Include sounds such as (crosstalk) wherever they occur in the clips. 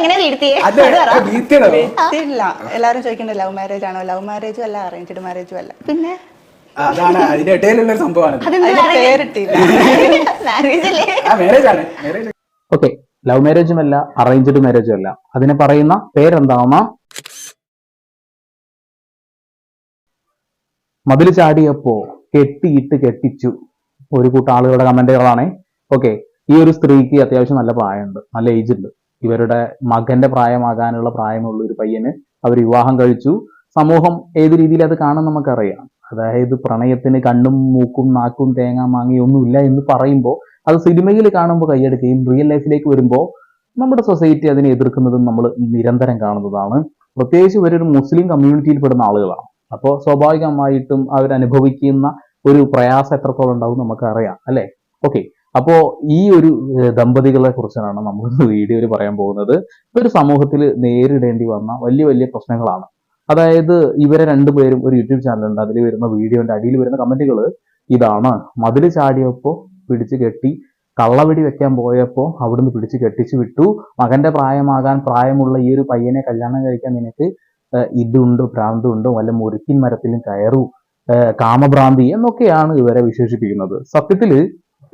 എങ്ങനെ വീഴ്ത്തിയേ അത് എല്ലാരും ചോദിക്കണ്ട ലവ് മാരേജ് ആണോ? ലവ് മാരേജും അല്ല അറേഞ്ച്ഡ് മാരേജും അല്ല. പിന്നെ? അതാണ് അതിന്റെ ഇടയിലുള്ള ഒരു സംഭവമാണ് അതെന്ത് അതിന് പേരിട്ടില്ല. (laughs) മാരേജ് അല്ലേ? ആ മാരേജ് ആണ് മാരേജ് ഓക്കെ ലവ് മാരേജും അല്ല അറേഞ്ച്ഡ് മാരേജും അല്ല. അതിനെ പറയുന്ന പേരെന്താവുന്ന മതിൽ ചാടിയപ്പോ കെട്ടിയിട്ട് കെട്ടിച്ചു. ഒരു കൂട്ടം ആളുകളുടെ കമന്റുകളാണ് ഓക്കെ ഈ ഒരു സ്ത്രീക്ക് അത്യാവശ്യം നല്ല പ്രായമുണ്ട് നല്ല ഏജ് ഉണ്ട്. ഇവരുടെ മകന്റെ പ്രായമാകാനുള്ള പ്രായമുള്ള ഒരു പയ്യന് അവർ വിവാഹം കഴിച്ചു. സമൂഹം ഏത് രീതിയിൽ അത് കാണും നമുക്കറിയാം. അതായത് പ്രണയത്തിന് കണ്ണും മൂക്കും നാക്കും തേങ്ങ മാങ്ങയും ഒന്നുമില്ല എന്ന് പറയുമ്പോൾ അത് സിനിമയിൽ കാണുമ്പോൾ കൈയെടുക്കുകയും റിയൽ ലൈഫിലേക്ക് വരുമ്പോൾ നമ്മുടെ സൊസൈറ്റി അതിനെ എതിർക്കുന്നതും നമ്മൾ നിരന്തരം കാണുന്നതാണ്. പ്രത്യേകിച്ച് ഇവരൊരു മുസ്ലിം കമ്മ്യൂണിറ്റിയിൽ പെടുന്ന ആളുകളാണ്. അപ്പോൾ സ്വാഭാവികമായിട്ടും അവരനുഭവിക്കുന്ന ഒരു പ്രയാസം എത്രത്തോളം ഉണ്ടാവും നമുക്കറിയാം അല്ലേ? ഓക്കെ അപ്പോ ഈ ഒരു ദമ്പതികളെ കുറിച്ചാണ് നമ്മൾ വീഡിയോയിൽ പറയാൻ പോകുന്നത്. ഒരു സമൂഹത്തിൽ നേരിടേണ്ടി വന്ന വലിയ വലിയ പ്രശ്നങ്ങളാണ്. അതായത് ഇവരെ രണ്ടുപേരും ഒരു യൂട്യൂബ് ചാനലുണ്ട്. അതിൽ വരുന്ന വീഡിയോന്റെ അടിയിൽ വരുന്ന കമന്റുകൾ ഇതാണ്. മതിൽ ചാടിയപ്പോ പിടിച്ചു കെട്ടി കള്ളവെടി വെക്കാൻ പോയപ്പോ അവിടുന്ന് പിടിച്ച് കെട്ടിച്ചു വിട്ടു. മകന്റെ പ്രായമാകാൻ പ്രായമുള്ള ഈ ഒരു പയ്യനെ കല്യാണം കഴിക്കാൻ നിനക്ക് ഇതുണ്ട് ഭ്രാന്തുണ്ട് വല്ല മുരുക്കിൻ മരത്തിലും കയറു കാമഭ്രാന്തി എന്നൊക്കെയാണ് ഇവരെ വിശേഷിപ്പിക്കുന്നത്. സത്യത്തിൽ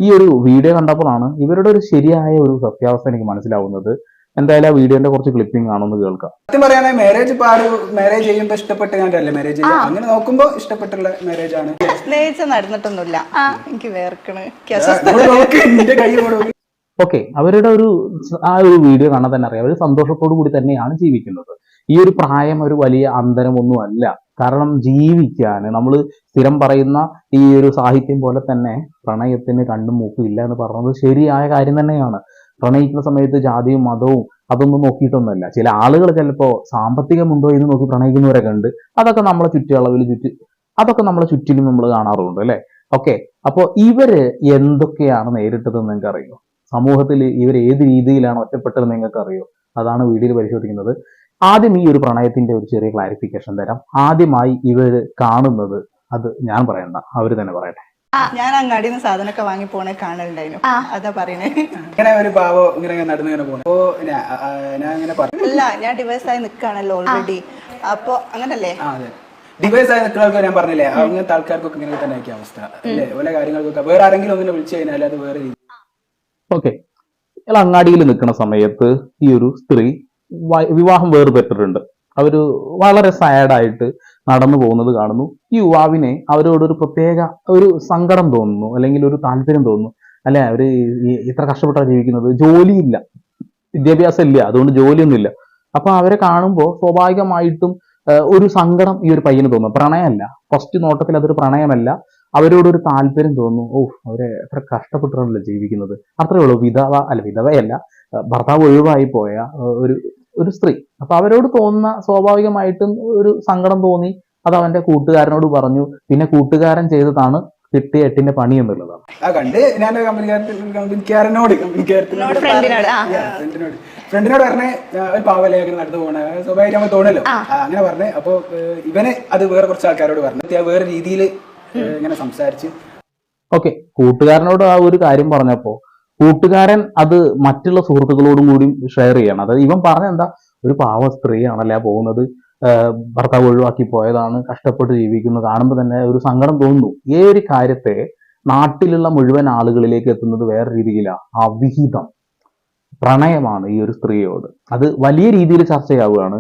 ഈ ഒരു വീഡിയോ കണ്ടപ്പോഴാണ് ഇവരുടെ ഒരു ശരിയായ ഒരു സത്യാവസ്ഥ എനിക്ക് മനസ്സിലാവുന്നത്. എന്തായാലും ആ വീഡിയോന്റെ കുറച്ച് ക്ലിപ്പിംഗ് ആണെന്ന് കേൾക്കാം. സത്യം പറയുകയാണെങ്കിൽ മാരേജ് ഇപ്പൊ ആര് മാരേജ് ചെയ്യുമ്പോ ഇഷ്ടപ്പെട്ട് കണ്ടല്ലേ മാരേജ് അങ്ങനെ നോക്കുമ്പോ ഇഷ്ടപ്പെട്ടുള്ള മാരേജ് ആണ്. സ്നേഹിച്ച് നടന്നിട്ടൊന്നുമില്ല. എനിക്ക് വേർക്കണ്. കൈ ഓക്കെ അവരുടെ ഒരു ആ ഒരു വീഡിയോ കാണാൻ തന്നെ അറിയാം. അവർ സന്തോഷത്തോടു കൂടി തന്നെയാണ് ജീവിക്കുന്നത്. ഈ ഒരു പ്രായം ഒരു വലിയ അന്തരമൊന്നും അല്ല. കാരണം ജീവിക്കാൻ നമ്മൾ സ്ഥിരം പറയുന്ന ഈ ഒരു സാഹിത്യം പോലെ തന്നെ പ്രണയത്തിന് കണ്ണും മൂക്കും ഇല്ല എന്ന് പറഞ്ഞത് ശരിയായ കാര്യം തന്നെയാണ്. പ്രണയിക്കുന്ന സമയത്ത് ജാതിയും മതവും അതൊന്നും നോക്കിയിട്ടൊന്നുമല്ല. ചില ആളുകൾ ചിലപ്പോൾ സാമ്പത്തികമുണ്ടോ എന്ന് നോക്കി പ്രണയിക്കുന്നവരൊക്കെ ഉണ്ട് അതൊക്കെ നമ്മളെ ചുറ്റളവിൽ ചുറ്റി അതൊക്കെ നമ്മളെ ചുറ്റിലും നമ്മൾ കാണാറുണ്ട് അല്ലേ? ഓക്കെ. അപ്പോൾ ഇവർ എന്തൊക്കെയാണ് നേരിട്ടതെന്ന് നിങ്ങൾക്ക് അറിയോ സമൂഹത്തിൽ ഇവർ ഏത് രീതിയിലാണ് ഒറ്റപ്പെട്ടത് നിങ്ങൾക്ക് അറിയോ അതാണ് വീഡിയോയിൽ പരിശോധിക്കുന്നത്. ആദ്യം ഈ ഒരു പ്രണയത്തിന്റെ ഒരു ചെറിയ ക്ലാരിഫിക്കേഷൻ തരാം. ആദ്യമായി ഇവർ കാണുന്നത് അത് ഞാൻ പറയണ്ട അവർ തന്നെ പറയട്ടെ. ഞാൻ അങ്ങാടിയിൽ നിന്ന് സാധനമൊക്കെ വാങ്ങി പോണേ കാണലുണ്ടായിരുന്നു. അതാ പറയണേ. ഇങ്ങനെ ഒരു പാവോ ഇങ്ങനെ നടന്നു ഇങ്ങനെ പോണേ. അപ്പോ ഞാൻ ഇങ്ങനെ പറഞ്ഞു അല്ല ഞാൻ ഡിവൈസ് ആയി നിൽക്കുകയാണല്ലോ ഓൾറെഡി അപ്പൊ അങ്ങനല്ലേ? ഡിവൈസ് ആയി നിൽക്കുന്ന ആൾക്കാർ ഞാൻ പറഞ്ഞില്ലേ അങ്ങനത്തെ ആൾക്കാർക്കൊക്കെ ഇങ്ങനെ തന്നെ ആയിരിക്കും അവസ്ഥ. അല്ലേ? ഓരോ കാര്യങ്ങൾക്കൊക്കെ. വേറെ ആരെങ്കിലും ഒന്നിനെ വിളിച്ചു കഴിഞ്ഞാൽ അത് വേറെ രീതി ഓക്കെ അങ്ങാടിയിൽ നിൽക്കുന്ന സമയത്ത് ഈ ഒരു സ്ത്രീ വിവാഹം വേർപെട്ടിട്ടുണ്ട്. അവർ വളരെ സാഡായിട്ട് നടന്നു പോകുന്നത് കാണുന്നു. ഈ യുവാവിനെ അവരോടൊരു പ്രത്യേക ഒരു സങ്കടം തോന്നുന്നു അല്ലെങ്കിൽ ഒരു താല്പര്യം തോന്നുന്നു. അല്ലെ? അവർ ഇത്ര കഷ്ടപ്പെട്ടാണ് ജീവിക്കുന്നത്. ജോലിയില്ല. വിദ്യാഭ്യാസം ഇല്ല അതുകൊണ്ട് ജോലിയൊന്നുമില്ല. അപ്പൊ അവരെ കാണുമ്പോൾ സ്വാഭാവികമായിട്ടും ഒരു സങ്കടം ഈ ഒരു പയ്യന് തോന്നും പ്രണയമല്ല. ഫസ്റ്റ് നോട്ടത്തിൽ അതൊരു പ്രണയമല്ല. അവരോടൊരു താല്പര്യം തോന്നുന്നു. ഓ അവരെ എത്ര കഷ്ടപ്പെട്ടാണല്ലോ ജീവിക്കുന്നത്. അത്രയേ ഉള്ളൂ. വിധവ അല്ല വിധവയല്ല. ഭർത്താവ് ഒഴിവായി പോയ ഒരു ഒരു സ്ത്രീ. അപ്പൊ അവരോട് തോന്നുന്ന സ്വാഭാവികമായിട്ടും ഒരു സങ്കടം തോന്നി. അത് അവന്റെ കൂട്ടുകാരനോട് പറഞ്ഞു. പിന്നെ കൂട്ടുകാരൻ ചെയ്തതാണ് കിട്ടിയ എട്ടിന്റെ പണി എന്നുള്ളതാണ്. കണ്ട് ഞാൻ കമ്പനിക്കാരനോട് കമ്പനിക്കാരത്തിനോട് ഫ്രണ്ടിനോട് പറഞ്ഞേ ഒരു പാവലേഖനം നടന്നു പോണ സ്വാഭാവികം തോന്നലോ തോന്നല്ലോ. അങ്ങനെ പറഞ്ഞേ അപ്പൊ ഇവന് അത് വേറെ കുറച്ച് ആൾക്കാരോട് പറഞ്ഞു. വേറെ രീതിയിൽ ഇങ്ങനെ സംസാരിച്ച്. ഓക്കെ കൂട്ടുകാരനോട് ആ ഒരു കാര്യം പറഞ്ഞപ്പോ കൂട്ടുകാരൻ അത് മറ്റുള്ള സുഹൃത്തുക്കളോടും കൂടി ഷെയർ ചെയ്യണം. അതായത് ഇവൻ പറഞ്ഞ എന്താ ഒരു പാവ സ്ത്രീയാണല്ലേ പോകുന്നത്. ഭർത്താവ് ഒഴിവാക്കി പോയതാണ് കഷ്ടപ്പെട്ട് ജീവിക്കുന്നു കാണുമ്പോൾ തന്നെ ഒരു സങ്കടം തോന്നുന്നു. ഈ ഒരു കാര്യത്തെ നാട്ടിലുള്ള മുഴുവൻ ആളുകളിലേക്ക് എത്തുന്നത് വേറെ രീതിയിലാണ് അവിഹിതം. പ്രണയമാണ് ഈ ഒരു സ്ത്രീയോട്. അത് വലിയ രീതിയിൽ ചർച്ചയാവുകയാണ്.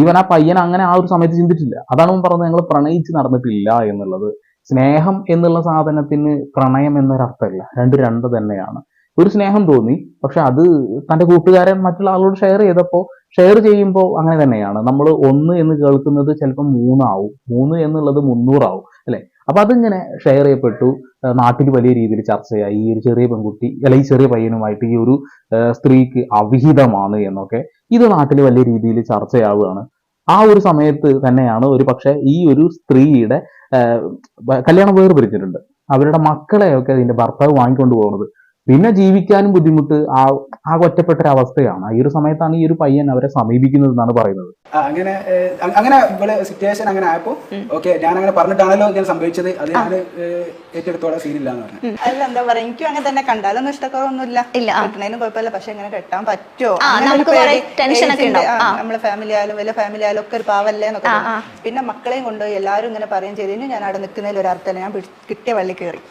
ഈവൻ ആ പയ്യൻ അങ്ങനെ ആ ഒരു സമയത്ത് ചിന്തിച്ചില്ല അതാണ് പറഞ്ഞത് ഞങ്ങൾ പ്രണയിച്ച് നടന്നിട്ടില്ല എന്നുള്ളത്. സ്നേഹം എന്നുള്ള സാധനത്തിന് പ്രണയം എന്നൊരർത്ഥമല്ല. രണ്ട് രണ്ട് തന്നെയാണ്. ഒരു സ്നേഹം തോന്നി. പക്ഷെ അത് തന്റെ കൂട്ടുകാരൻ മറ്റുള്ള ആളോട് ഷെയർ ചെയ്തപ്പോൾ ഷെയർ ചെയ്യുമ്പോൾ അങ്ങനെ തന്നെയാണ്. നമ്മൾ ഒന്ന് എന്ന് കേൾക്കുന്നത് ചിലപ്പോൾ മൂന്നാവും. മൂന്ന് എന്നുള്ളത് മുന്നൂറാവും. അല്ലെ? അപ്പൊ അതിങ്ങനെ ഷെയർ ചെയ്യപ്പെട്ടു. നാട്ടിൽ വലിയ രീതിയിൽ ചർച്ചയായി. ഈ ഒരു ചെറിയ പെൺകുട്ടി അല്ലെ ഈ ചെറിയ പയ്യനുമായിട്ട് ഈ ഒരു സ്ത്രീക്ക് അവിഹിതമാണ് എന്നൊക്കെ ഇത് നാട്ടിൽ വലിയ രീതിയിൽ ചർച്ചയാവുകയാണ്. ആ ഒരു സമയത്ത് തന്നെയാണ് ഒരു പക്ഷെ ഈ ഒരു സ്ത്രീയുടെ കല്യാണം വ- കല്യാണം വേർപിരിച്ചിട്ടുണ്ട്. അവരുടെ മക്കളെയൊക്കെ അതിന്റെ ഭർത്താവ് വാങ്ങിക്കൊണ്ട് പോകുന്നത്. പിന്നെ ജീവിക്കാനും ബുദ്ധിമുട്ട് ആ ആ ഒറ്റപ്പെട്ട ഒരു അവസ്ഥയാണ് ഈ ഒരു സമയത്താണ് ഈ ഒരു പയ്യൻ അവരെ സമീപിക്കുന്നത് എന്നാണ് പറയുന്നത് അങ്ങനെ അങ്ങനെ ഇവിടെ സിറ്റുവേഷൻ അങ്ങനെ ആയപ്പോ ഓക്കെ ഞാൻ അങ്ങനെ പറഞ്ഞിട്ടാണല്ലോ ഇങ്ങനെ സംഭവിച്ചത്. അത് ഞാൻ ഏറ്റെടുത്തോടെ സീനില്ല എന്ന് പറഞ്ഞു. അല്ല എന്താ പറയാ എനിക്കും അങ്ങനെ തന്നെ കണ്ടാലൊന്നും ഇഷ്ടക്കുറവൊന്നുമില്ല. ഇല്ല. കിട്ടണേനും കുഴപ്പമില്ല. പക്ഷെ എങ്ങനെ കെട്ടാൻ പറ്റുമോ. നമ്മളെ ഫാമിലി ആയാലും വലിയ ഫാമിലി ആയാലും ഒക്കെ ഒരു പാവല്ലേ എന്നൊക്കെ പിന്നെ മക്കളെയും കൊണ്ടുപോയി എല്ലാവരും ഇങ്ങനെ പറയും ചെയ്ത്. കഴിഞ്ഞാൽ ഞാൻ അവിടെ നിൽക്കുന്നതിൽ ഒരു അർത്ഥം ഞാൻ കിട്ടിയ വള്ളി കയറി.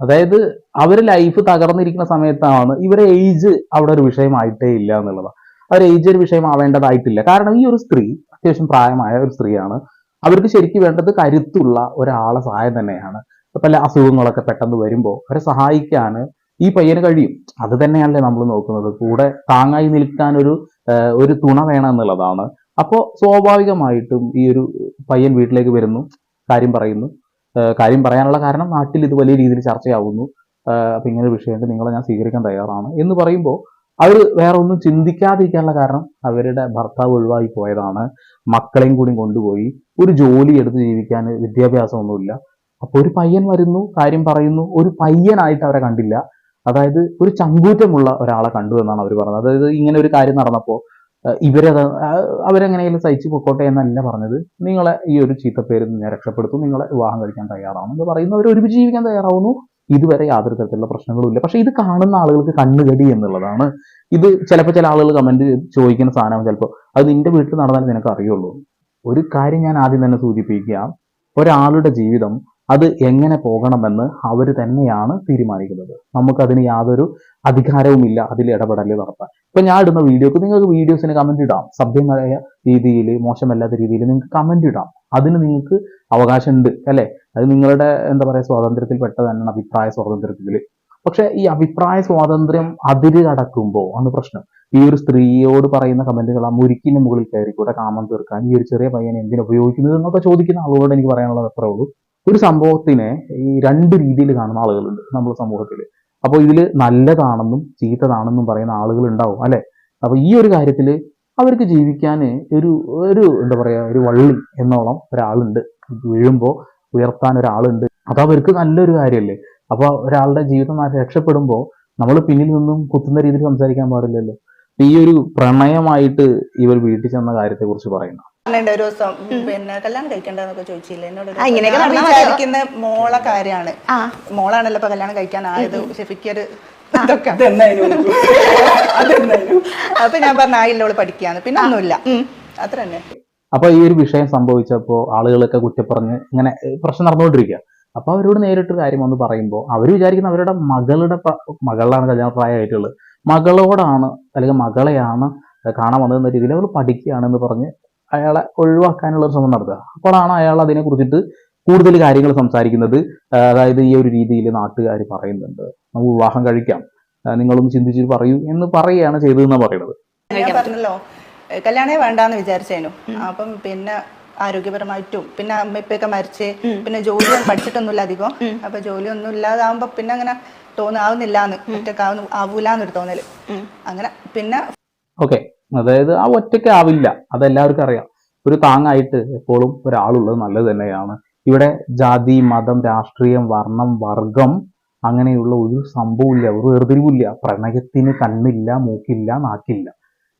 അതായത് അവർ ലൈഫ് തകർന്നിരിക്കുന്ന സമയത്താണ് ഇവരെ ഏജ് അവിടെ ഒരു വിഷയമായിട്ടേ ഇല്ല എന്നുള്ളതാണ് അവർ ഏജ് ഒരു വിഷയമാവേണ്ടതായിട്ടില്ല. കാരണം ഈ ഒരു സ്ത്രീ അത്യാവശ്യം പ്രായമായ ഒരു സ്ത്രീയാണ്. അവർക്ക് ശരിക്കും വേണ്ടത് കരുത്തുള്ള ഒരാളെ സഹായം തന്നെയാണ്. പല അസുഖങ്ങളൊക്കെ പെട്ടെന്ന് വരുമ്പോൾ അവരെ സഹായിക്കാൻ ഈ പയ്യന് കഴിയും. അത് തന്നെയല്ലേ നമ്മൾ നോക്കുന്നത്. കൂടെ താങ്ങായി നിൽക്കാൻ ഒരു ഒരു തുണ വേണം എന്നുള്ളതാണ്. അപ്പോൾ സ്വാഭാവികമായിട്ടും ഈ ഒരു പയ്യൻ വീട്ടിലേക്ക് വരുന്നു കാര്യം പറയുന്നു. കാര്യം പറയാനുള്ള കാരണം നാട്ടിൽ ഇത് വലിയ രീതിയിൽ ചർച്ചയാവുന്നു. അപ്പം ഇങ്ങനെ ഒരു വിഷയമുണ്ട്. നിങ്ങളെ ഞാൻ സ്വീകരിക്കാൻ തയ്യാറാണ്. എന്ന് പറയുമ്പോൾ അവർ വേറെ ഒന്നും ചിന്തിക്കാതിരിക്കാനുള്ള കാരണം അവരുടെ ഭർത്താവ് ഒഴിവായി പോയതാണ്. മക്കളെയും കൂടി കൊണ്ടുപോയി. ഒരു ജോലി എടുത്ത് ജീവിക്കാൻ വിദ്യാഭ്യാസമൊന്നുമില്ല. അപ്പോൾ ഒരു പയ്യൻ വരുന്നു കാര്യം പറയുന്നു. ഒരു പയ്യനായിട്ട് അവരെ കണ്ടില്ല. അതായത് ഒരു ചങ്കൂറ്റമുള്ള ഒരാളെ കണ്ടു എന്നാണ് അവർ പറഞ്ഞത്. അതായത് ഇങ്ങനെ ഒരു കാര്യം നടന്നപ്പോൾ ഇവരത് അവരെങ്ങനെയെങ്കിലും സഹിച്ചു പൊക്കോട്ടെ എന്നല്ല പറഞ്ഞത്. നിങ്ങളെ ഈ ഒരു ചീത്തപ്പേരിൽ നിന്ന് രക്ഷപ്പെടുത്തും. നിങ്ങളെ വിവാഹം കഴിക്കാൻ തയ്യാറാവുന്നു എന്ന് പറയുന്നവർ ഒരുമിച്ച് ജീവിക്കാൻ തയ്യാറാവുന്നു. ഇതുവരെ യാതൊരു തരത്തിലുള്ള പ്രശ്നങ്ങളും ഇല്ല പക്ഷെ ഇത് കാണുന്ന ആളുകൾക്ക് കണ്ണുകടി എന്നുള്ളതാണ്. ഇത് ചിലപ്പോൾ ചില ആളുകൾ കമന്റ് ചോദിക്കുന്ന സാധനം ചിലപ്പോൾ അത് നിന്റെ വീട്ടിൽ നടന്നാലും നിനക്ക് അറിയുള്ളൂ. ഒരു കാര്യം ഞാൻ ആദ്യം തന്നെ സൂചിപ്പിക്കുക. ഒരാളുടെ ജീവിതം അത് എങ്ങനെ പോകണമെന്ന് അവർ തന്നെയാണ് തീരുമാനിക്കുന്നത്. നമുക്കതിന് യാതൊരു അധികാരവുമില്ല അതിൽ ഇടപെടൽ നടത്താൻ. ഇപ്പൊ ഞാൻ ഇടുന്ന വീഡിയോക്ക് നിങ്ങൾക്ക് വീഡിയോസിന് കമന്റ് ഇടാം. സഭ്യമായ രീതിയിൽ മോശമല്ലാത്ത രീതിയിൽ നിങ്ങൾക്ക് കമന്റ് ഇടാം. അതിന് നിങ്ങൾക്ക് അവകാശമുണ്ട് അല്ലെ? അത് നിങ്ങളുടെ എന്താ പറയുക സ്വാതന്ത്ര്യത്തിൽ പെട്ടതാണ് അഭിപ്രായ സ്വാതന്ത്ര്യത്തിൽ പക്ഷെ ഈ അഭിപ്രായ സ്വാതന്ത്ര്യം അതിര് കടക്കുമ്പോൾ ആണ് പ്രശ്നം. ഈ ഒരു സ്ത്രീയോട് പറയുന്ന കമന്റുകൾ ആ മുരിക്കിന് മുകളിൽ കയറിക്കൂടെ കാമം തീർക്കാൻ ഈ ഒരു ചെറിയ പയ്യനെ എന്തിനു ഉപയോഗിക്കുന്നത് എന്നൊക്കെ ചോദിക്കുന്ന ആളുകളോട് എനിക്ക് പറയാനുള്ളത് അത്രേ ഉള്ളൂ. ഒരു സംഭവത്തിനെ ഈ രണ്ട് രീതിയിൽ കാണുന്ന ആളുകളുണ്ട് നമ്മുടെ സമൂഹത്തിൽ അപ്പോൾ ഇതിൽ നല്ലതാണെന്നും ചീത്തതാണെന്നും പറയുന്ന ആളുകൾ ഉണ്ടാവും അല്ലെ? അപ്പൊ ഈ ഒരു കാര്യത്തിൽ അവർക്ക് ജീവിക്കാൻ ഒരു ഒരു എന്താ പറയുക ഒരു വള്ളി എന്നോളം ഒരാളുണ്ട്. വീഴുമ്പോൾ ഉയർത്താൻ ഒരാളുണ്ട്. അത് അവർക്ക് നല്ലൊരു കാര്യമല്ലേ അപ്പോൾ ഒരാളുടെ ജീവിതം രക്ഷപ്പെടുമ്പോൾ നമ്മൾ പിന്നിൽ നിന്നും കുത്തുന്ന രീതിയിൽ സംസാരിക്കാൻ പാടില്ലല്ലോ. ഈ ഒരു പ്രണയമായിട്ട് ഇവർ വീട്ടിൽ ചെന്ന കാര്യത്തെ കുറിച്ച് പറയുന്നു. പറഞ്ഞിട്ടുണ്ട് ഒരു ദിവസം. പിന്നെ കല്യാണം കഴിക്കണ്ടെന്നൊക്കെ ചോദിച്ചില്ല? എന്നോട് ആ, ഇങ്ങനെയൊക്കെ? വിചാരിക്കുന്ന മോളെ കാര്യമാണ്. ആ. മോളാണല്ലോ ഇപ്പൊ കല്യാണം കഴിക്കാനായത് ഷെഫിക്കൊരു ഇതൊക്കെ അതെന്നായിരുന്നു അതെന്നായിരുന്നു അപ്പൊ ഞാൻ പറഞ്ഞു പഠിക്കാന്ന്. പിന്നെ ഒന്നുമില്ല. അത്ര തന്നെ. അപ്പൊ ഈ ഒരു വിഷയം സംഭവിച്ചപ്പോ ആളുകളൊക്കെ കുറ്റപ്പറഞ്ഞ് ഇങ്ങനെ പ്രശ്നം നടന്നുകൊണ്ടിരിക്കുക അപ്പൊ അവരോട് നേരിട്ട് കാര്യം ഒന്ന് പറയുമ്പോൾ അവർ വിചാരിക്കുന്ന അവരുടെ മകളുടെ മകളിലാണ് മകളാണ് കല്യാണ പ്രായമായിട്ടുള്ളത്. മകളോടാണ് അല്ലെങ്കിൽ മകളെയാണ് കാണാൻ വന്നതെന്ന രീതിയിൽ അവർ പഠിക്കുകയാണെന്ന് പറഞ്ഞ് അയാളെ ഒഴിവാക്കാനുള്ള ഒരു ശ്രമം നടത്തുക. അപ്പോഴാണ് അയാൾ അതിനെ കുറിച്ചിട്ട് കൂടുതൽ കാര്യങ്ങൾ സംസാരിക്കുന്നത്. അതായത് ഈ ഒരു രീതിയിൽ നാട്ടുകാർ പറയുന്നുണ്ട്. നമുക്ക് വിവാഹം കഴിക്കാം. നിങ്ങളും നിങ്ങളൊന്ന് ചിന്തിച്ചിട്ട് പറയൂ എന്ന് പറയുകയാണ് ചെയ്തതെന്നാണ് പറയുന്നത്. പറഞ്ഞല്ലോ കല്യാണേ വേണ്ടാന്ന് വിചാരിച്ചേനു. അപ്പം പിന്നെ ആരോഗ്യപരമായിട്ടും പിന്നെ അമ്മ ഇപ്പൊക്കെ മരിച്ച് പിന്നെ ജോലി പഠിച്ചിട്ടൊന്നുമില്ല അധികം. അപ്പൊ ജോലിയൊന്നും ഇല്ലാതാവുമ്പോ പിന്നെ അങ്ങനെ തോന്നാവുന്നില്ലാന്ന് ഒറ്റക്കാവുന്നു ആവൂലെന്നൊരു തോന്നൽ. അങ്ങനെ പിന്നെ ഓക്കെ. അതായത് ആ ഒറ്റയ്ക്കാവില്ല. അതെല്ലാവർക്കും അറിയാം. ഒരു താങ്ങായിട്ട് എപ്പോഴും ഒരാളുള്ളത് നല്ലത് തന്നെയാണ്. ഇവിടെ ജാതി മതം രാഷ്ട്രീയം വർണം വർഗം അങ്ങനെയുള്ള ഒരു സംഭവമില്ല. ഒരു വേർതിരിവില്ല പ്രണയത്തിന് കണ്ണില്ല മൂക്കില്ല നാക്കില്ല.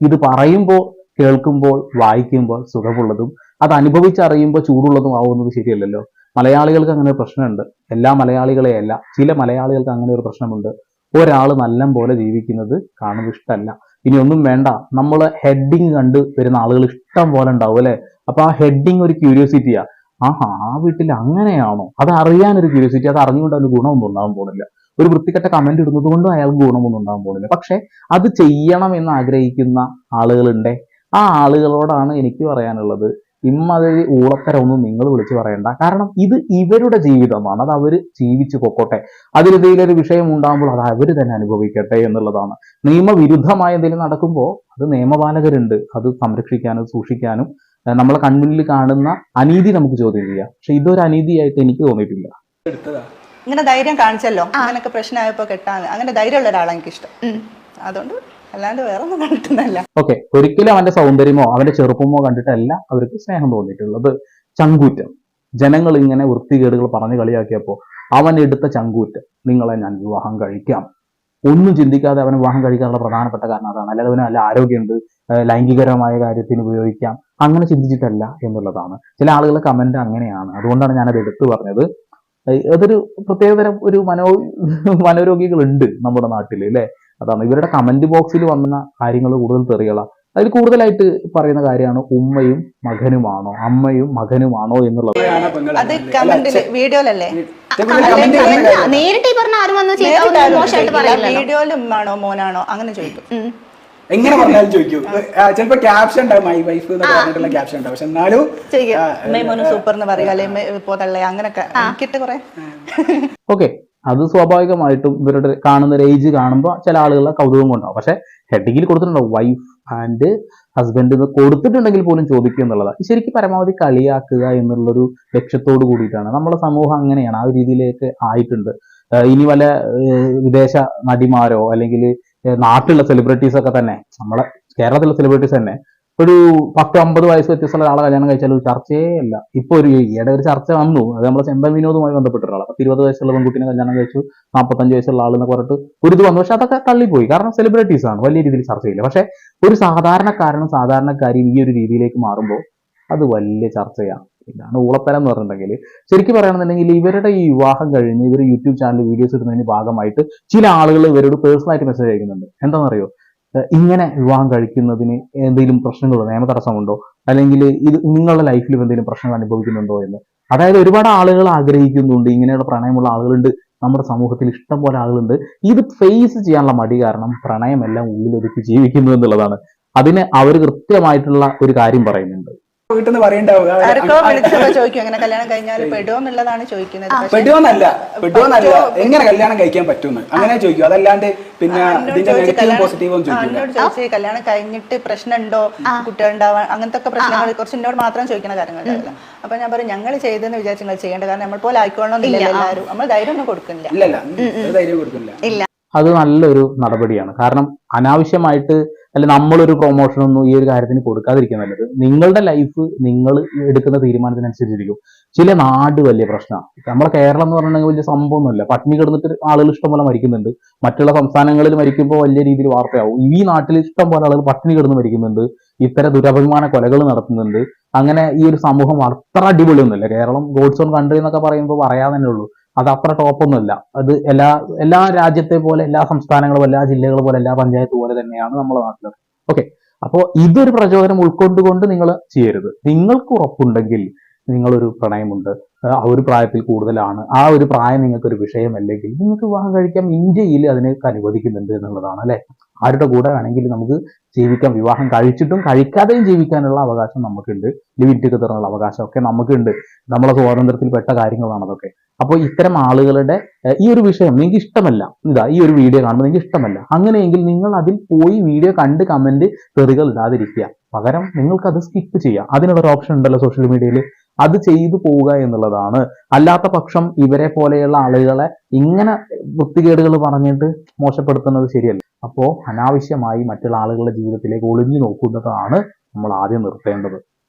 ഇത് പറയുമ്പോൾ കേൾക്കുമ്പോൾ വായിക്കുമ്പോൾ സുഖമുള്ളതും അത് അനുഭവിച്ചറിയുമ്പോൾ ചൂടുള്ളതും ആവുന്നത് ശരിയല്ലല്ലോ. മലയാളികൾക്ക് അങ്ങനെ ഒരു പ്രശ്നമുണ്ട്. എല്ലാ മലയാളികളെയല്ല ചില മലയാളികൾക്ക് അങ്ങനെ ഒരു പ്രശ്നമുണ്ട്. ഒരാൾ നല്ല പോലെ ജീവിക്കുന്നത് കാണുന്നത് ഇഷ്ടമല്ല. ഇനി ഒന്നും വേണ്ട. നമ്മൾ ഹെഡിങ് കണ്ട് വരുന്ന ആളുകൾ ഇഷ്ടം പോലെ ഉണ്ടാവും അല്ലെ? അപ്പൊ ആ ഹെഡിങ് ഒരു ക്യൂരിയോസിറ്റിയാ ആഹാ ആ വീട്ടിൽ അങ്ങനെയാണോ? അത് അറിയാൻ ഒരു ക്യൂരിയോസിറ്റി അത് അറിഞ്ഞുകൊണ്ട് അതിന് ഗുണമൊന്നും ഉണ്ടാകാൻ പോകുന്നില്ല. ഒരു വൃത്തികെട്ട കമന്റ് ഇടുന്നത് കൊണ്ടും അയാൾക്ക് ഗുണമൊന്നും ഉണ്ടാകാൻ പോകുന്നില്ല. പക്ഷെ അത് ചെയ്യണം എന്ന് ആഗ്രഹിക്കുന്ന ആളുകളുണ്ട്. ആ ആളുകളോടാണ് എനിക്ക് പറയാനുള്ളത് ഇമ്മതിരി ഊളത്തരമൊന്നും നിങ്ങൾ വിളിച്ചു പറയണ്ട. കാരണം ഇത് ഇവരുടെ ജീവിതമാണ്. അത് അവർ ജീവിച്ചു പൊക്കോട്ടെ. അതിലെന്തെങ്കിലും ഒരു വിഷയം ഉണ്ടാകുമ്പോൾ അത് അവർ തന്നെ അനുഭവിക്കട്ടെ എന്നുള്ളതാണ്. നിയമവിരുദ്ധമായ എന്തെങ്കിലും നടക്കുമ്പോൾ അത് നിയമപാലകരുണ്ട്. അത് സംരക്ഷിക്കാനും സൂക്ഷിക്കാനും നമ്മളെ കൺമുന്നിൽ കാണുന്ന അനീതി നമുക്ക് ചോദ്യം ചെയ്യാം. പക്ഷെ ഇതൊരു അനീതിയായിട്ട് എനിക്ക് തോന്നിയിട്ടില്ല. എടുത്തതാ. ഇങ്ങനെ ധൈര്യം കാണിച്ചല്ലോ. അങ്ങനെയൊക്കെ പ്രശ്നമായപ്പോ കെട്ടാന്ന് അങ്ങനെ ധൈര്യമുള്ള ഒരാളാണ് എനിക്കിഷ്ടം. അതുകൊണ്ട് അല്ലാണ്ട് വേറെ ഒന്നും കണ്ടിട്ടൊന്നല്ല ഓക്കെ ഒരിക്കലും അവന്റെ സൗന്ദര്യമോ അവന്റെ ചെറുപ്പമോ കണ്ടിട്ടല്ല അവർക്ക് സ്നേഹം തോന്നിയിട്ടുള്ളത്. ചങ്കൂറ്റം. ജനങ്ങൾ ഇങ്ങനെ വൃത്തികേടുകൾ പറഞ്ഞു കളിയാക്കിയപ്പോൾ അവൻ എടുത്ത ചങ്കൂറ്റം നിങ്ങളെ ഞാൻ വിവാഹം കഴിക്കാം. ഒന്നും ചിന്തിക്കാതെ അവൻ വിവാഹം കഴിക്കാനുള്ള പ്രധാനപ്പെട്ട കാരണം അതാണ്. അല്ലാതെ അവന് നല്ല ആരോഗ്യമുണ്ട് ലൈംഗികരമായ കാര്യത്തിന് ഉപയോഗിക്കാം. അങ്ങനെ ചിന്തിച്ചിട്ടല്ല എന്നുള്ളതാണ്. ചില ആളുകളുടെ കമന്റ് അങ്ങനെയാണ്. അതുകൊണ്ടാണ് ഞാനത് എടുത്തു പറഞ്ഞത്. അതൊരു പ്രത്യേകതരം ഒരു മനോ (laughs) മനോരോഗികളുണ്ട് നമ്മുടെ നാട്ടിൽ അല്ലെ? അതാണ്. ഇവരുടെ കമന്റ് ബോക്സിൽ വന്ന കാര്യങ്ങൾ കൂടുതൽ തെറികളാ. അതിൽ കൂടുതലായിട്ട് പറയുന്ന കാര്യമാണ് ഉമ്മയും മകനുമാണോ അമ്മയും മകനുമാണോ എന്നുള്ളത്. അത് കമന്റിൽ കമന്റിൽ വീഡിയോയിലല്ലേ. നേരിട്ട് ഈ പറഞ്ഞ ആരും വന്ന് മോശമായിട്ട് പറയില്ലല്ലോ. വീഡിയോയിലും ആണോ മോനാണോ അങ്ങനെ ചോദിക്കും. എങ്ങനെ പറഞ്ഞാലും ചോദിക്കൂ. ചിലപ്പോ ക്യാപ്ഷൻ ഉണ്ടാവും മൈ വൈഫ് എന്ന് പറഞ്ഞിട്ടുള്ള ക്യാപ്ഷൻ ഉണ്ടാവും. പക്ഷെ എന്നാലും സൂപ്പർ എന്ന് പറയുക അല്ലെങ്കിൽ ഇപ്പോ തള്ളേ അങ്ങനൊക്കെ. എനിക്കിട്ട് കുറെ. ഓക്കെ അത് സ്വാഭാവികമായിട്ടും ഇവരുടെ കാണുന്ന ഒരു ഏജ് കാണുമ്പോൾ ചില ആളുകളുടെ കൗതുകം കൊണ്ടാവും. പക്ഷെ ഹെഡിങ്ങിൽ കൊടുത്തിട്ടുണ്ടാവും വൈഫ് ആൻഡ് ഹസ്ബൻഡ് എന്ന് കൊടുത്തിട്ടുണ്ടെങ്കിൽ പോലും ചോദിക്കുക എന്നുള്ളതാണ്. ശരിക്കും പരമാവധി കളിയാക്കുക എന്നുള്ളൊരു ലക്ഷ്യത്തോട് കൂടിയിട്ടാണ്. നമ്മുടെ സമൂഹം അങ്ങനെയാണ്. ആ ഒരു രീതിയിലേക്ക് ആയിട്ടുണ്ട്. ഇനി വല്ല വിദേശ നടിമാരോ അല്ലെങ്കിൽ നാട്ടിലുള്ള സെലിബ്രിറ്റീസ് ഒക്കെ തന്നെ നമ്മളെ കേരളത്തിലെ സെലിബ്രിറ്റീസ് തന്നെ ഒരു പത്ത് അമ്പത് വയസ്സ് വ്യത്യസ്തമുള്ള ഒരാളെ കല്യാണം കഴിച്ചാൽ ഒരു ചർച്ചയേ അല്ല. ഇപ്പൊ ഒരു ഈയിടെ ഒരു ചർച്ച വന്നു. അത് നമ്മളെ ചെമ്പൻ വിനോദവുമായി ബന്ധപ്പെട്ടിട്ടുള്ള പത്ത് ഇരുപത് വയസ്സുള്ള പെൺകുട്ടിനെ കല്യാണം കഴിച്ചു നാൽപ്പത്തഞ്ച് വയസ്സുള്ള ആളെന്ന് പറഞ്ഞിട്ട് ഒരു ഇത് വന്നു. പക്ഷെ അതൊക്കെ തള്ളിപ്പോയി. കാരണം സെലിബ്രിറ്റീസ് ആണ്. വലിയ രീതിയിൽ ചർച്ചയില്ല പക്ഷെ ഒരു സാധാരണക്കാരനും സാധാരണക്കാരിയും ഈ ഒരു രീതിയിലേക്ക് മാറുമ്പോൾ അത് വലിയ ചർച്ചയാണ്. ഇതാണ് ഊളത്തരം എന്ന് പറഞ്ഞിട്ടുണ്ടെങ്കിൽ. ശരിക്കും പറയുകയാണെന്നുണ്ടെങ്കിൽ ഇവരുടെ ഈ വിവാഹം കഴിഞ്ഞ് ഇവർ യൂട്യൂബ് ചാനൽ വീഡിയോസ് ഇടുന്നതിന് ഭാഗമായിട്ട് ചില ആളുകൾ ഇവരോട് പേഴ്സണലായിട്ട് മെസ്സേജ് അയക്കുന്നുണ്ട്. എന്താണെന്നറിയോ? ഇങ്ങനെ വിവാഹം കഴിക്കുന്നതിന് എന്തെങ്കിലും പ്രശ്നങ്ങളുണ്ടോ നിയമ തടസ്സമുണ്ടോ? അല്ലെങ്കിൽ ഇത് നിങ്ങളുടെ ലൈഫിൽ എന്തെങ്കിലും പ്രശ്നങ്ങൾ അനുഭവിക്കുന്നുണ്ടോ എന്ന്? അതായത് ഒരുപാട് ആളുകൾ ആഗ്രഹിക്കുന്നുണ്ട് ഇങ്ങനെയുള്ള പ്രണയമുള്ള ആളുകളുണ്ട് നമ്മുടെ സമൂഹത്തിൽ ഇഷ്ടം പോലെ ആളുകളുണ്ട്. ഇത് ഫേസ് ചെയ്യാനുള്ള മടി കാരണം പ്രണയമെല്ലാം ഉള്ളിലൊതുക്കി ജീവിക്കുന്നു എന്നുള്ളതാണ്. അതിന് അവർ കൃത്യമായിട്ടുള്ള ഒരു കാര്യം പറയുന്നുണ്ട്. വീട്ടിൽ പറയണ്ടാവുക ആർക്കോ വിളിച്ചപ്പോ ചോദിക്കും അങ്ങനെ കല്യാണം കഴിഞ്ഞാൽ പെടുമെന്നുള്ളതാണ് ചോദിക്കുന്നത്. പക്ഷെ പെടുവോന്നല്ല പെടുവോന്നല്ല. എങ്ങനെ കല്യാണം കഴിക്കാൻ പറ്റുമെന്ന്. അങ്ങനെ ചോദിക്കും. അതല്ലാണ്ട് പിന്നെ ഇതിന്റെ നെഗറ്റീവും പോസിറ്റീവും ആ, ചോദിക്കില്ല എന്നോട് ചോദിച്ച് കല്യാണം കഴിഞ്ഞിട്ട് പ്രശ്നമുണ്ടോ? കുട്ടികളുണ്ടാവാൻ അങ്ങനത്തെ ഒക്കെ പ്രശ്നങ്ങൾ കുറച്ച് എന്നോട് മാത്രം ചോദിക്കുന്ന കാര്യങ്ങളുണ്ടാവില്ല അപ്പൊ ഞാൻ പറയും ഞങ്ങൾ ചെയ്തെന്ന് വിചാരിച്ചു നിങ്ങൾ ചെയ്യേണ്ട. കാരണം നമ്മൾ പോലെ ആയിക്കോളണമെന്നില്ല എല്ലാവരും. നമ്മൾ ധൈര്യം ഒന്നും കൊടുക്കുന്നില്ല. ഇല്ലല്ല ഒരു ധൈര്യം കൊടുക്കില്ല ഇല്ല. അത് നല്ലൊരു നടപടിയാണ്. കാരണം അനാവശ്യമായിട്ട് അല്ല നമ്മളൊരു പ്രൊമോഷൻ ഒന്നും ഈ ഒരു കാര്യത്തിന് കൊടുക്കാതിരിക്കാൻ നല്ലത്. നിങ്ങളുടെ ലൈഫ് നിങ്ങൾ എടുക്കുന്ന തീരുമാനത്തിനനുസരിച്ചിരിക്കും. ചില നാട് വലിയ പ്രശ്നമാണ് നമ്മളെ കേരളം എന്ന് പറഞ്ഞിട്ടുണ്ടെങ്കിൽ വലിയ സംഭവമൊന്നുമില്ല. പട്ടിണി കിടന്നിട്ട് ആളുകൾ ഇഷ്ടംപോലെ മരിക്കുന്നുണ്ട്. മറ്റുള്ള സംസ്ഥാനങ്ങളിൽ മരിക്കുമ്പോൾ വലിയ രീതിയിൽ വാർത്തയാവും. ഈ നാട്ടിൽ ഇഷ്ടംപോലെ ആളുകൾ പട്ടിണി കിടന്ന് മരിക്കുന്നുണ്ട്. ഇത്തരം ദുരഭിമാന കൊലകൾ നടത്തുന്നുണ്ട്. അങ്ങനെ ഈ ഒരു സമൂഹം അത്ര അടിപൊളിയൊന്നുമില്ല. കേരളം ഗോഡ്സ് ഓൺ കൺട്രി എന്നൊക്കെ പറയുമ്പോൾ പറയാൻ തന്നെ ഉള്ളൂ. അത് അത്ര ടോപ്പൊന്നുമല്ല അത് എല്ലാ എല്ലാ രാജ്യത്തെ പോലെ എല്ലാ സംസ്ഥാനങ്ങളും എല്ലാ ജില്ലകളും പോലെ എല്ലാ പഞ്ചായത്ത് പോലെ തന്നെയാണ് നമ്മുടെ നാട്ടിൽ ഓക്കെ അപ്പോൾ ഇതൊരു പ്രചോദനം ഉൾക്കൊണ്ടുകൊണ്ട് നിങ്ങൾ ചെയ്യരുത്. നിങ്ങൾക്ക് ഉറപ്പുണ്ടെങ്കിൽ നിങ്ങളൊരു പ്രണയമുണ്ട്. ആ ഒരു പ്രായത്തിൽ കൂടുതലാണ്. ആ ഒരു പ്രായം നിങ്ങൾക്കൊരു വിഷയമല്ലെങ്കിൽ നിങ്ങൾക്ക് വിവാഹം കഴിക്കാം. ഇന്ത്യയിൽ അതിനൊക്കെ അനുവദിക്കുന്നുണ്ട് എന്നുള്ളതാണ് അല്ലെ? ആരുടെ കൂടെ വേണമെങ്കിൽ നമുക്ക് ജീവിക്കാം. വിവാഹം കഴിച്ചിട്ടും കഴിക്കാതെയും ജീവിക്കാനുള്ള അവകാശം നമുക്കുണ്ട്. ലിവിറ്റ് ടുഗദറിനുള്ള അവകാശം ഒക്കെ നമുക്കുണ്ട്. നമ്മളെ സ്വാതന്ത്ര്യത്തിൽപ്പെട്ട കാര്യങ്ങളാണ് അതൊക്കെ. അപ്പോൾ ഇത്തരം ആളുകളുടെ ഈ ഒരു വിഷയം നിങ്ങൾക്ക് ഇഷ്ടമല്ല. ഇതാ ഈ ഒരു വീഡിയോ കാണുമ്പോൾ നിങ്ങൾക്ക് ഇഷ്ടമല്ല. അങ്ങനെയെങ്കിൽ നിങ്ങൾ അതിൽ പോയി വീഡിയോ കണ്ട് കമന്റ് തെറികൾ ഇടാതിരിക്കുക. പകരം അത് സ്കിപ്പ് ചെയ്യാം. അതിനുള്ള ഒരു ഓപ്ഷൻ ഉണ്ടല്ലോ സോഷ്യൽ മീഡിയയിൽ അത് ചെയ്തു പോവുക എന്നുള്ളതാണ്. അല്ലാത്ത പക്ഷം ഇവരെ പോലെയുള്ള ആളുകളെ ഇങ്ങനെ വൃത്തികേടുകൾ പറഞ്ഞിട്ട് മോശപ്പെടുത്തുന്നത് ശരിയല്ല. അപ്പോൾ അനാവശ്യമായി മറ്റുള്ള ആളുകളുടെ ജീവിതത്തിലേക്ക് ഒളിഞ്ഞു നോക്കുന്നതാണ് നമ്മൾ ആദ്യം നിർത്തേണ്ടത്.